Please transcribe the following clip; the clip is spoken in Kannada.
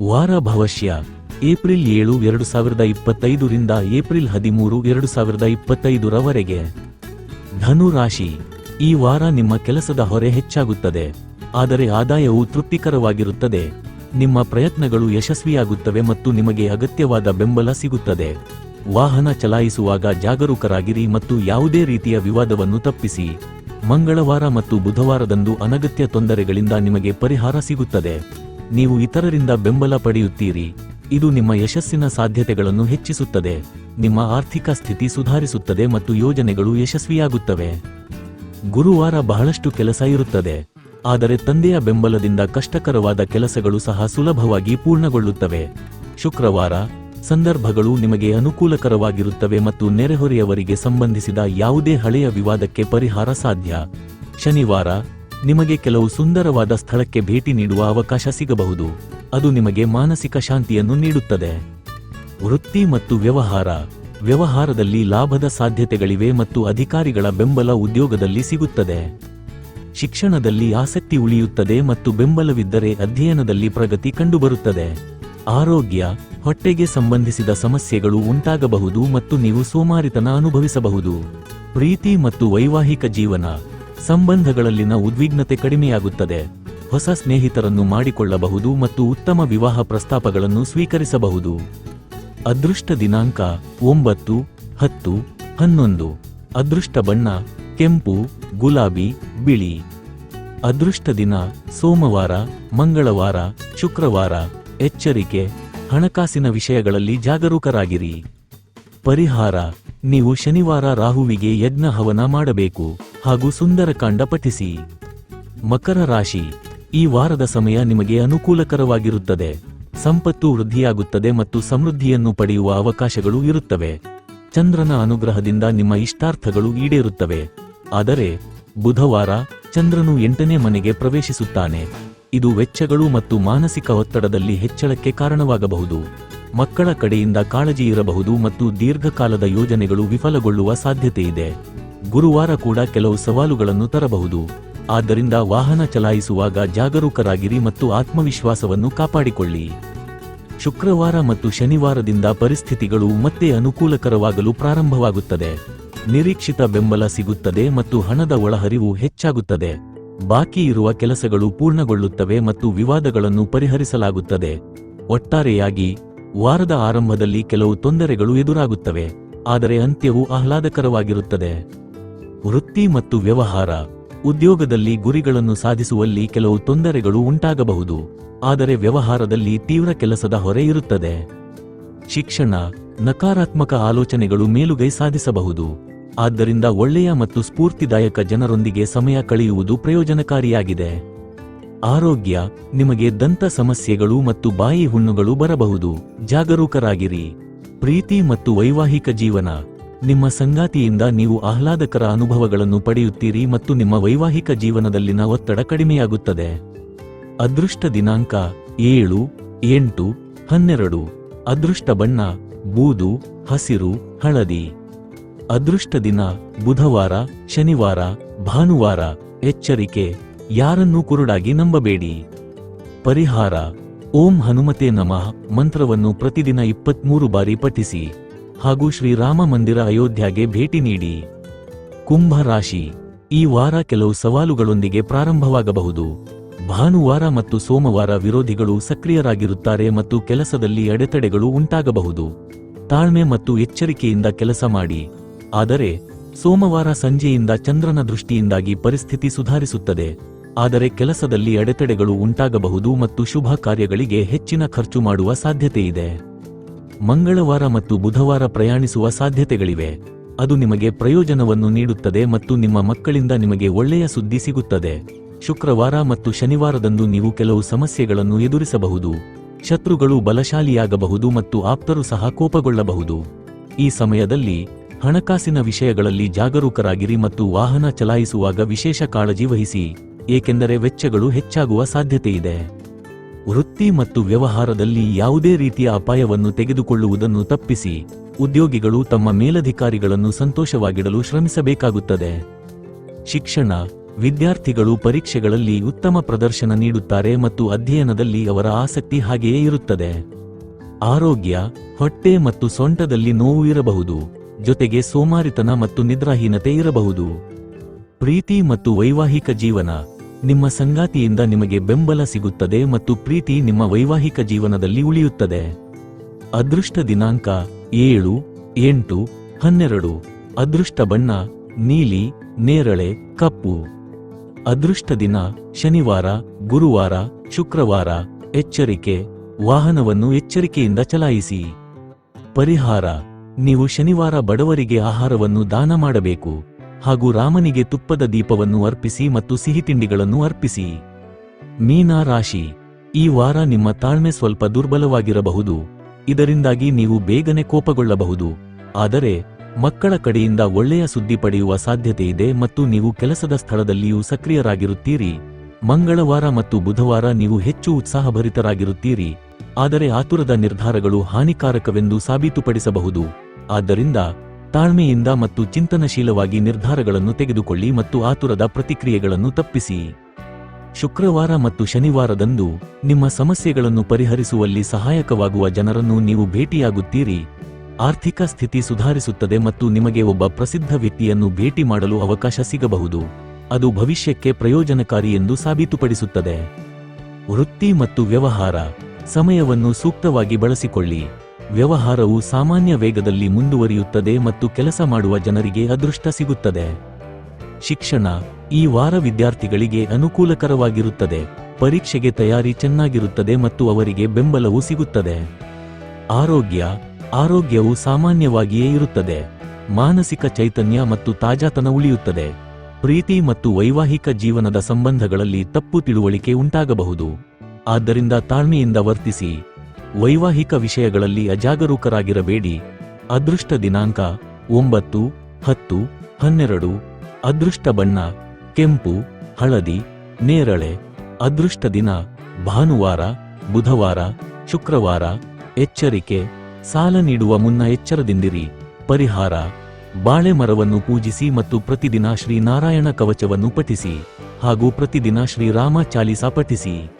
ವಾರ ಭವಿಷ್ಯ ಏಪ್ರಿಲ್ ಏಳು, ಎರಡು ಸಾವಿರದ ಇಪ್ಪತ್ತೈದರಿಂದ ಏಪ್ರಿಲ್ ಹದಿಮೂರು, ಎರಡು ಸಾವಿರದ ಇಪ್ಪತ್ತೈದರವರೆಗೆ ಧನು ರಾಶಿ ಈ ವಾರ ನಿಮ್ಮ ಕೆಲಸದ ಹೊರೆ ಹೆಚ್ಚಾಗುತ್ತದೆ. ಆದರೆ ಆದಾಯವು ತೃಪ್ತಿಕರವಾಗಿರುತ್ತದೆ. ನಿಮ್ಮ ಪ್ರಯತ್ನಗಳು ಯಶಸ್ವಿಯಾಗುತ್ತವೆ ಮತ್ತು ನಿಮಗೆ ಅಗತ್ಯವಾದ ಬೆಂಬಲ ಸಿಗುತ್ತದೆ. ವಾಹನ ಚಲಾಯಿಸುವಾಗ ಜಾಗರೂಕರಾಗಿರಿ ಮತ್ತು ಯಾವುದೇ ರೀತಿಯ ವಿವಾದವನ್ನು ತಪ್ಪಿಸಿ. ಮಂಗಳವಾರ ಮತ್ತು ಬುಧವಾರದಂದು ಅನಗತ್ಯ ತೊಂದರೆಗಳಿಂದ ನಿಮಗೆ ಪರಿಹಾರ ಸಿಗುತ್ತದೆ. ನೀವು ಇತರರಿಂದ ಬೆಂಬಲ ಪಡೆಯುತ್ತೀರಿ. ಇದು ನಿಮ್ಮ ಯಶಸ್ಸಿನ ಸಾಧ್ಯತೆಗಳನ್ನು ಹೆಚ್ಚಿಸುತ್ತದೆ. ನಿಮ್ಮ ಆರ್ಥಿಕ ಸ್ಥಿತಿ ಸುಧಾರಿಸುತ್ತದೆ ಮತ್ತು ಯೋಜನೆಗಳು ಯಶಸ್ವಿಯಾಗುತ್ತವೆ. ಗುರುವಾರ ಬಹಳಷ್ಟು ಕೆಲಸ ಇರುತ್ತದೆ. ಆದರೆ ತಂದೆಯ ಬೆಂಬಲದಿಂದ ಕಷ್ಟಕರವಾದ ಕೆಲಸಗಳು ಸಹ ಸುಲಭವಾಗಿ ಪೂರ್ಣಗೊಳ್ಳುತ್ತವೆ. ಶುಕ್ರವಾರ, ಸಂದರ್ಭಗಳು ನಿಮಗೆ ಅನುಕೂಲಕರವಾಗಿರುತ್ತವೆ ಮತ್ತು ನೆರೆಹೊರೆಯವರಿಗೆ ಸಂಬಂಧಿಸಿದ ಯಾವುದೇ ಹಳೆಯ ವಿವಾದಕ್ಕೆ ಪರಿಹಾರ ಸಾಧ್ಯ. ಶನಿವಾರ ನಿಮಗೆ ಕೆಲವು ಸುಂದರವಾದ ಸ್ಥಳಕ್ಕೆ ಭೇಟಿ ನೀಡುವ ಅವಕಾಶ ಸಿಗಬಹುದು. ಅದು ನಿಮಗೆ ಮಾನಸಿಕ ಶಾಂತಿಯನ್ನು ನೀಡುತ್ತದೆ. ವೃತ್ತಿ ಮತ್ತು ವ್ಯವಹಾರ. ವ್ಯವಹಾರದಲ್ಲಿ ಲಾಭದ ಸಾಧ್ಯತೆಗಳಿವೆ ಮತ್ತು ಅಧಿಕಾರಿಗಳ ಬೆಂಬಲ ಉದ್ಯೋಗದಲ್ಲಿ ಸಿಗುತ್ತದೆ. ಶಿಕ್ಷಣದಲ್ಲಿ ಆಸಕ್ತಿ ಉಳಿಯುತ್ತದೆ ಮತ್ತು ಬೆಂಬಲವಿದ್ದರೆ ಅಧ್ಯಯನದಲ್ಲಿ ಪ್ರಗತಿ ಕಂಡುಬರುತ್ತದೆ. ಆರೋಗ್ಯ. ಹೊಟ್ಟೆಗೆ ಸಂಬಂಧಿಸಿದ ಸಮಸ್ಯೆಗಳು ಉಂಟಾಗಬಹುದು ಮತ್ತು ನೀವು ಸೋಮಾರಿತನ ಅನುಭವಿಸಬಹುದು. ಪ್ರೀತಿ ಮತ್ತು ವೈವಾಹಿಕ ಜೀವನ. ಸಂಬಂಧಗಳಲ್ಲಿನ ಉದ್ವಿಗ್ನತೆ ಕಡಿಮೆಯಾಗುತ್ತದೆ. ಹೊಸ ಸ್ನೇಹಿತರನ್ನು ಮಾಡಿಕೊಳ್ಳಬಹುದು ಮತ್ತು ಉತ್ತಮ ವಿವಾಹ ಪ್ರಸ್ತಾಪಗಳನ್ನು ಸ್ವೀಕರಿಸಬಹುದು. ಅದೃಷ್ಟ ದಿನಾಂಕ ಒಂಬತ್ತು, ಹತ್ತು, ಹನ್ನೊಂದು. ಅದೃಷ್ಟ ಬಣ್ಣ ಕೆಂಪು, ಗುಲಾಬಿ, ಬಿಳಿ. ಅದೃಷ್ಟ ದಿನ ಸೋಮವಾರ, ಮಂಗಳವಾರ, ಶುಕ್ರವಾರ. ಎಚ್ಚರಿಕೆ, ಹಣಕಾಸಿನ ವಿಷಯಗಳಲ್ಲಿ ಜಾಗರೂಕರಾಗಿರಿ. ಪರಿಹಾರ, ನೀವು ಶನಿವಾರ ರಾಹುವಿಗೆ ಯಜ್ಞ ಹವನ ಮಾಡಬೇಕು. ಹಾಗೂ ಸುಂದರಕಾಂಡ ಪಠಿಸಿ. ಮಕರ ರಾಶಿ, ಈ ವಾರದ ಸಮಯ ನಿಮಗೆ ಅನುಕೂಲಕರವಾಗಿರುತ್ತದೆ. ಸಂಪತ್ತು ವೃದ್ಧಿಯಾಗುತ್ತದೆ ಮತ್ತು ಸಮೃದ್ಧಿಯನ್ನು ಪಡೆಯುವ ಅವಕಾಶಗಳು ಇರುತ್ತವೆ. ಚಂದ್ರನ ಅನುಗ್ರಹದಿಂದ ನಿಮ್ಮ ಇಷ್ಟಾರ್ಥಗಳು ಈಡೇರುತ್ತವೆ. ಆದರೆ, ಬುಧವಾರ ಚಂದ್ರನು ಎಂಟನೇ ಮನೆಗೆ ಪ್ರವೇಶಿಸುತ್ತಾನೆ. ಇದು ವೆಚ್ಚಗಳು ಮತ್ತು ಮಾನಸಿಕ ಒತ್ತಡದಲ್ಲಿ ಹೆಚ್ಚಳಕ್ಕೆ ಕಾರಣವಾಗಬಹುದು. ಮಕ್ಕಳ ಕಡೆಯಿಂದ ಕಾಳಜಿ ಇರಬಹುದು ಮತ್ತು ದೀರ್ಘಕಾಲದ ಯೋಜನೆಗಳು ವಿಫಲಗೊಳ್ಳುವ ಸಾಧ್ಯತೆಯಿದೆ. ಗುರುವಾರ ಕೂಡ ಕೆಲವು ಸವಾಲುಗಳನ್ನು ತರಬಹುದು. ಆದ್ದರಿಂದ ವಾಹನ ಚಲಾಯಿಸುವಾಗ ಜಾಗರೂಕರಾಗಿರಿ ಮತ್ತು ಆತ್ಮವಿಶ್ವಾಸವನ್ನು ಕಾಪಾಡಿಕೊಳ್ಳಿ. ಶುಕ್ರವಾರ ಮತ್ತು ಶನಿವಾರದಿಂದ ಪರಿಸ್ಥಿತಿಗಳು ಮತ್ತೆ ಅನುಕೂಲಕರವಾಗಲು ಪ್ರಾರಂಭವಾಗುತ್ತದೆ. ನಿರೀಕ್ಷಿತ ಬೆಂಬಲ ಸಿಗುತ್ತದೆ ಮತ್ತು ಹಣದ ಒಳಹರಿವು ಹೆಚ್ಚಾಗುತ್ತದೆ. ಬಾಕಿ ಇರುವ ಕೆಲಸಗಳು ಪೂರ್ಣಗೊಳ್ಳುತ್ತವೆ ಮತ್ತು ವಿವಾದಗಳನ್ನು ಪರಿಹರಿಸಲಾಗುತ್ತದೆ. ಒಟ್ಟಾರೆಯಾಗಿ, ವಾರದ ಆರಂಭದಲ್ಲಿ ಕೆಲವು ತೊಂದರೆಗಳು ಎದುರಾಗುತ್ತವೆ, ಆದರೆ ಅಂತ್ಯವು ಆಹ್ಲಾದಕರವಾಗಿರುತ್ತದೆ. ವೃತ್ತಿ ಮತ್ತು ವ್ಯವಹಾರ, ಉದ್ಯೋಗದಲ್ಲಿ ಗುರಿಗಳನ್ನು ಸಾಧಿಸುವಲ್ಲಿ ಕೆಲವು ತೊಂದರೆಗಳು ಉಂಟಾಗಬಹುದು, ಆದರೆ ವ್ಯವಹಾರದಲ್ಲಿ ತೀವ್ರ ಕೆಲಸದ ಹೊರೆ ಇರುತ್ತದೆ. ಶಿಕ್ಷಣ, ನಕಾರಾತ್ಮಕ ಆಲೋಚನೆಗಳು ಮೇಲುಗೈ ಸಾಧಿಸಬಹುದು, ಆದ್ದರಿಂದ ಒಳ್ಳೆಯ ಮತ್ತು ಸ್ಫೂರ್ತಿದಾಯಕ ಜನರೊಂದಿಗೆ ಸಮಯ ಕಳೆಯುವುದು ಪ್ರಯೋಜನಕಾರಿಯಾಗಿದೆ. ಆರೋಗ್ಯ, ನಿಮಗೆ ದಂತ ಸಮಸ್ಯೆಗಳು ಮತ್ತು ಬಾಯಿ ಹುಣ್ಣುಗಳು ಬರಬಹುದು, ಜಾಗರೂಕರಾಗಿರಿ. ಪ್ರೀತಿ ಮತ್ತು ವೈವಾಹಿಕ ಜೀವನ ನಿಮ್ಮ ಸಂಗಾತಿಯಿಂದ ನೀವು ಆಹ್ಲಾದಕರ ಅನುಭವಗಳನ್ನು ಪಡೆಯುತ್ತೀರಿ ಮತ್ತು ನಿಮ್ಮ ವೈವಾಹಿಕ ಜೀವನದಲ್ಲಿನ ಒತ್ತಡ ಕಡಿಮೆಯಾಗುತ್ತದೆ. ಅದೃಷ್ಟ ದಿನಾಂಕ ಏಳು, ಎಂಟು, ಹನ್ನೆರಡು. ಅದೃಷ್ಟ ಬಣ್ಣ, ಬೂದು, ಹಸಿರು, ಹಳದಿ. ಅದೃಷ್ಟ ದಿನ ಬುಧವಾರ, ಶನಿವಾರ, ಭಾನುವಾರ. ಎಚ್ಚರಿಕೆ, ಯಾರನ್ನೂ ಕುರುಡಾಗಿ ನಂಬಬೇಡಿ. ಪರಿಹಾರ, ಓಂ ಹನುಮತೆ ನಮಃ ಮಂತ್ರವನ್ನು ಪ್ರತಿದಿನ ಇಪ್ಪತ್ಮೂರು ಬಾರಿ ಪಠಿಸಿ. ಹಾಗೂ ಶ್ರೀರಾಮ ಮಂದಿರ ಅಯೋಧ್ಯೆಗೆ ಭೇಟಿ ನೀಡಿ. ಕುಂಭ ರಾಶಿ. ಈ ವಾರ ಕೆಲವು ಸವಾಲುಗಳೊಂದಿಗೆ ಪ್ರಾರಂಭವಾಗಬಹುದು. ಭಾನುವಾರ ಮತ್ತು ಸೋಮವಾರ ವಿರೋಧಿಗಳು ಸಕ್ರಿಯರಾಗಿರುತ್ತಾರೆ ಮತ್ತು ಕೆಲಸದಲ್ಲಿ ಅಡೆತಡೆಗಳು ಉಂಟಾಗಬಹುದು. ತಾಳ್ಮೆ ಮತ್ತು ಎಚ್ಚರಿಕೆಯಿಂದ ಕೆಲಸ ಮಾಡಿ. ಆದರೆ, ಸೋಮವಾರ ಸಂಜೆಯಿಂದ ಚಂದ್ರನ ದೃಷ್ಟಿಯಿಂದಾಗಿ ಪರಿಸ್ಥಿತಿ ಸುಧಾರಿಸುತ್ತದೆ. ಆದರೆ ಕೆಲಸದಲ್ಲಿ ಅಡೆತಡೆಗಳು ಉಂಟಾಗಬಹುದು ಮತ್ತು ಶುಭ ಕಾರ್ಯಗಳಿಗೆ ಹೆಚ್ಚಿನ ಖರ್ಚು ಮಾಡುವ ಸಾಧ್ಯತೆಯಿದೆ. ಮಂಗಳವಾರ ಮತ್ತು ಬುಧವಾರ ಪ್ರಯಾಣಿಸುವ ಸಾಧ್ಯತೆಗಳಿವೆ. ಅದು ನಿಮಗೆ ಪ್ರಯೋಜನವನ್ನು ನೀಡುತ್ತದೆ ಮತ್ತು ನಿಮ್ಮ ಮಕ್ಕಳಿಂದ ನಿಮಗೆ ಒಳ್ಳೆಯ ಸುದ್ದಿ ಸಿಗುತ್ತದೆ. ಶುಕ್ರವಾರ ಮತ್ತು ಶನಿವಾರದಂದು ನೀವು ಕೆಲವು ಸಮಸ್ಯೆಗಳನ್ನು ಎದುರಿಸಬಹುದು. ಶತ್ರುಗಳು ಬಲಶಾಲಿಯಾಗಬಹುದು ಮತ್ತು ಆಪ್ತರು ಸಹ ಕೋಪಗೊಳ್ಳಬಹುದು. ಈ ಸಮಯದಲ್ಲಿ ಹಣಕಾಸಿನ ವಿಷಯಗಳಲ್ಲಿ ಜಾಗರೂಕರಾಗಿರಿ ಮತ್ತು ವಾಹನ ಚಲಾಯಿಸುವಾಗ ವಿಶೇಷ ಕಾಳಜಿ ವಹಿಸಿ, ಏಕೆಂದರೆ ವೆಚ್ಚಗಳು ಹೆಚ್ಚಾಗುವ ಸಾಧ್ಯತೆಯಿದೆ. ವೃತ್ತಿ ಮತ್ತು ವ್ಯವಹಾರದಲ್ಲಿ ಯಾವುದೇ ರೀತಿಯ ಅಪಾಯವನ್ನು ತೆಗೆದುಕೊಳ್ಳುವುದನ್ನು ತಪ್ಪಿಸಿ, ಉದ್ಯೋಗಿಗಳು ತಮ್ಮ ಮೇಲಧಿಕಾರಿಗಳನ್ನು ಸಂತೋಷವಾಗಿಡಲು ಶ್ರಮಿಸಬೇಕಾಗುತ್ತದೆ. ಶಿಕ್ಷಣ, ವಿದ್ಯಾರ್ಥಿಗಳು ಪರೀಕ್ಷೆಗಳಲ್ಲಿ ಉತ್ತಮ ಪ್ರದರ್ಶನ ನೀಡುತ್ತಾರೆ ಮತ್ತು ಅಧ್ಯಯನದಲ್ಲಿ ಅವರ ಆಸಕ್ತಿ ಹಾಗೆಯೇ ಇರುತ್ತದೆ. ಆರೋಗ್ಯ, ಹೊಟ್ಟೆ ಮತ್ತು ಸೊಂಟದಲ್ಲಿ ನೋವು ಇರಬಹುದು, ಜೊತೆಗೆ ಸೋಮಾರಿತನ ಮತ್ತು ನಿದ್ರಾಹೀನತೆ ಇರಬಹುದು. ಪ್ರೀತಿ ಮತ್ತು ವೈವಾಹಿಕ ಜೀವನ ನಿಮ್ಮ ಸಂಗಾತಿಯಿಂದ ನಿಮಗೆ ಬೆಂಬಲ ಸಿಗುತ್ತದೆ ಮತ್ತು ಪ್ರೀತಿ ನಿಮ್ಮ ವೈವಾಹಿಕ ಜೀವನದಲ್ಲಿ ಉಳಿಯುತ್ತದೆ. ಅದೃಷ್ಟ ದಿನಾಂಕ ಏಳು, ಎಂಟು, ಹನ್ನೆರಡು. ಅದೃಷ್ಟ ಬಣ್ಣ, ನೀಲಿ, ನೇರಳೆ, ಕಪ್ಪು. ಅದೃಷ್ಟ ದಿನ ಶನಿವಾರ, ಗುರುವಾರ, ಶುಕ್ರವಾರ. ಎಚ್ಚರಿಕೆ, ವಾಹನವನ್ನು ಎಚ್ಚರಿಕೆಯಿಂದ ಚಲಾಯಿಸಿ. ಪರಿಹಾರ, ನೀವು ಶನಿವಾರ ಬಡವರಿಗೆ ಆಹಾರವನ್ನು ದಾನ ಮಾಡಬೇಕು. ಹಾಗೂ ರಾಮನಿಗೆ ತುಪ್ಪದ ದೀಪವನ್ನು ಅರ್ಪಿಸಿ ಮತ್ತು ಸಿಹಿ ತಿಂಡಿಗಳನ್ನು ಅರ್ಪಿಸಿ. ಮೀನಾ ರಾಶಿ, ಈ ವಾರ ನಿಮ್ಮ ತಾಳ್ಮೆ ಸ್ವಲ್ಪ ದುರ್ಬಲವಾಗಿರಬಹುದು. ಇದರಿಂದಾಗಿ ನೀವು ಬೇಗನೆ ಕೋಪಗೊಳ್ಳಬಹುದು. ಆದರೆ, ಮಕ್ಕಳ ಕಡೆಯಿಂದ ಒಳ್ಳೆಯ ಸುದ್ದಿ ಪಡೆಯುವ ಸಾಧ್ಯತೆಯಿದೆ ಮತ್ತು ನೀವು ಕೆಲಸದ ಸ್ಥಳದಲ್ಲಿಯೂ ಸಕ್ರಿಯರಾಗಿರುತ್ತೀರಿ. ಮಂಗಳವಾರ ಮತ್ತು ಬುಧವಾರ ನೀವು ಹೆಚ್ಚು ಉತ್ಸಾಹಭರಿತರಾಗಿರುತ್ತೀರಿ. ಆದರೆ ಆತುರದ ನಿರ್ಧಾರಗಳು ಹಾನಿಕಾರಕವೆಂದು ಸಾಬೀತುಪಡಿಸಬಹುದು. ಆದ್ದರಿಂದ ತಾಳ್ಮೆಯಿಂದ ಮತ್ತು ಚಿಂತನಶೀಲವಾಗಿ ನಿರ್ಧಾರಗಳನ್ನು ತೆಗೆದುಕೊಳ್ಳಿ ಮತ್ತು ಆತುರದ ಪ್ರತಿಕ್ರಿಯೆಗಳನ್ನು ತಪ್ಪಿಸಿ. ಶುಕ್ರವಾರ ಮತ್ತು ಶನಿವಾರದಂದು ನಿಮ್ಮ ಸಮಸ್ಯೆಗಳನ್ನು ಪರಿಹರಿಸುವಲ್ಲಿ ಸಹಾಯಕವಾಗುವ ಜನರನ್ನು ನೀವು ಭೇಟಿಯಾಗುತ್ತೀರಿ. ಆರ್ಥಿಕ ಸ್ಥಿತಿ ಸುಧಾರಿಸುತ್ತದೆ ಮತ್ತು ನಿಮಗೆ ಒಬ್ಬ ಪ್ರಸಿದ್ಧ ವ್ಯಕ್ತಿಯನ್ನು ಭೇಟಿ ಮಾಡಲು ಅವಕಾಶ ಸಿಗಬಹುದು. ಅದು ಭವಿಷ್ಯಕ್ಕೆ ಪ್ರಯೋಜನಕಾರಿ ಎಂದು ಸಾಬೀತುಪಡಿಸುತ್ತದೆ. ವೃತ್ತಿ ಮತ್ತು ವ್ಯವಹಾರ ಸಮಯವನ್ನು ಸೂಕ್ತವಾಗಿ ಬಳಸಿಕೊಳ್ಳಿ. ವ್ಯವಹಾರವು ಸಾಮಾನ್ಯ ವೇಗದಲ್ಲಿ ಮುಂದುವರಿಯುತ್ತದೆ ಮತ್ತು ಕೆಲಸ ಮಾಡುವ ಜನರಿಗೆ ಅದೃಷ್ಟ ಸಿಗುತ್ತದೆ. ಶಿಕ್ಷಣ ಈ ವಾರ ವಿದ್ಯಾರ್ಥಿಗಳಿಗೆ ಅನುಕೂಲಕರವಾಗಿರುತ್ತದೆ. ಪರೀಕ್ಷೆಗೆ ತಯಾರಿ ಚೆನ್ನಾಗಿರುತ್ತದೆ ಮತ್ತು ಅವರಿಗೆ ಬೆಂಬಲವೂ ಸಿಗುತ್ತದೆ. ಆರೋಗ್ಯ ಆರೋಗ್ಯವು ಸಾಮಾನ್ಯವಾಗಿಯೇ ಇರುತ್ತದೆ. ಮಾನಸಿಕ ಚೈತನ್ಯ ಮತ್ತು ತಾಜಾತನ ಉಳಿಯುತ್ತದೆ. ಪ್ರೀತಿ ಮತ್ತು ವೈವಾಹಿಕ ಜೀವನದ ಸಂಬಂಧಗಳಲ್ಲಿ ತಪ್ಪು ತಿಳುವಳಿಕೆ ಉಂಟಾಗಬಹುದು. ಆದ್ದರಿಂದ ತಾಳ್ಮೆಯಿಂದ ವರ್ತಿಸಿ. ವೈವಾಹಿಕ ವಿಷಯಗಳಲ್ಲಿ ಅಜಾಗರೂಕರಾಗಿರಬೇಡಿ. ಅದೃಷ್ಟ ದಿನಾಂಕ ಒಂಬತ್ತು, ಹತ್ತು, ಹನ್ನೆರಡು. ಅದೃಷ್ಟ ಬಣ್ಣ ಕೆಂಪು, ಹಳದಿ, ನೇರಳೆ. ಅದೃಷ್ಟ ದಿನ ಭಾನುವಾರ, ಬುಧವಾರ, ಶುಕ್ರವಾರ. ಎಚ್ಚರಿಕೆ ಸಾಲ ನೀಡುವ ಮುನ್ನ ಎಚ್ಚರದಿಂದಿರಿ. ಪರಿಹಾರ ಬಾಳೆ ಮರವನ್ನು ಪೂಜಿಸಿ ಮತ್ತು ಪ್ರತಿದಿನ ಶ್ರೀನಾರಾಯಣ ಕವಚವನ್ನು ಪಠಿಸಿ ಹಾಗೂ ಪ್ರತಿದಿನ ಶ್ರೀರಾಮ ಚಾಲಿಸಾ ಪಠಿಸಿ.